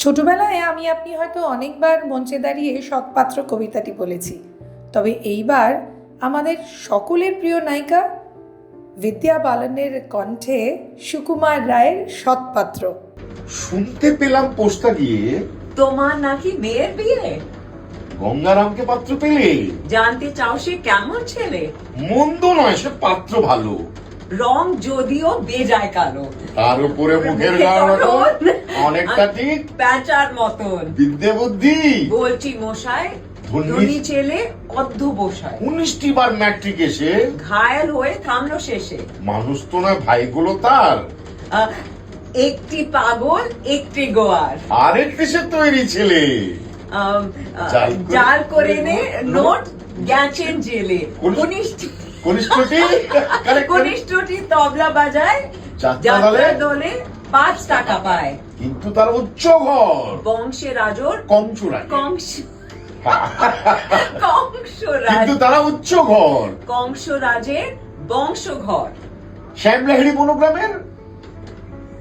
ছোটবেলায় আমি আপনি হয়তো অনেকবার মঞ্চে দাঁড়িয়ে সৎপাত্র কবিতাটি বলেছি। তবে এইবার আমাদের সকলের প্রিয় নায়িকা বিদ্যা বালনের কণ্ঠে সুকুমার রায়ের সৎপাত্র শুনতে পেলাম পোস্টটা দিয়ে। তোমার নাকি মেয়ের বিয়ে? গঙ্গারামকে পাত্র পেলে? জানতে চাও সে কেমন ছেলে? মন্দ নয় সে পাত্র ভালো। রং যদিও বেজায় কালো। তার উপরে মুখের অনেকটা ঠিক। প্যাঁচার মতন। বিদ্যে বুদ্ধি বলছি মশাই ধনী ছেলে অর্ধ বসায় উনিশটি বার ম্যাট্রিক এসে ঘায়াল হয়ে থামলো শেষে। মানুষ তো নয় ভাইগুলো তার। একটি পাগল একটি গোয়ার। আরেকটি সে তৈরি ছেলে। জাল করে- নে নোট গেছেন জেলে। কনিষ্ঠ কনিষ্ঠটি। কনিষ্ঠটি তবলা বাজায় যাত্রা দলে? পাঁচ টাকা পায়। কিন্তু তার উচ্চ ঘর। বংশের রাজর কম কংস। কিন্তু তারা উচ্চ ঘর। বংশঘর শ্যামলাহিড়ি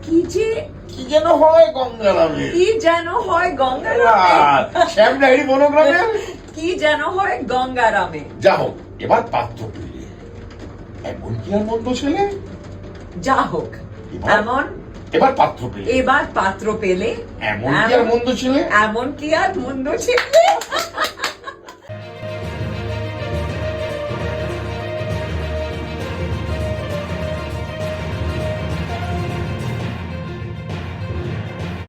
কি যে কি যেন হয় গঙ্গারামে। কি যেন হয় গঙ্গারামে। শ্যামলাহিড়ি বনগ্রামের কি যেন হয় গঙ্গারামে। যা হোক এবার পাত্র পেলে এমন কি আর মন্দ ছেলে? যা হোক এমন এবার পাত্র পেলে। এবার পাত্র পেলে। এমন কি আর মন্দ ছিল? এমন কি আর মন্দ ছেলে?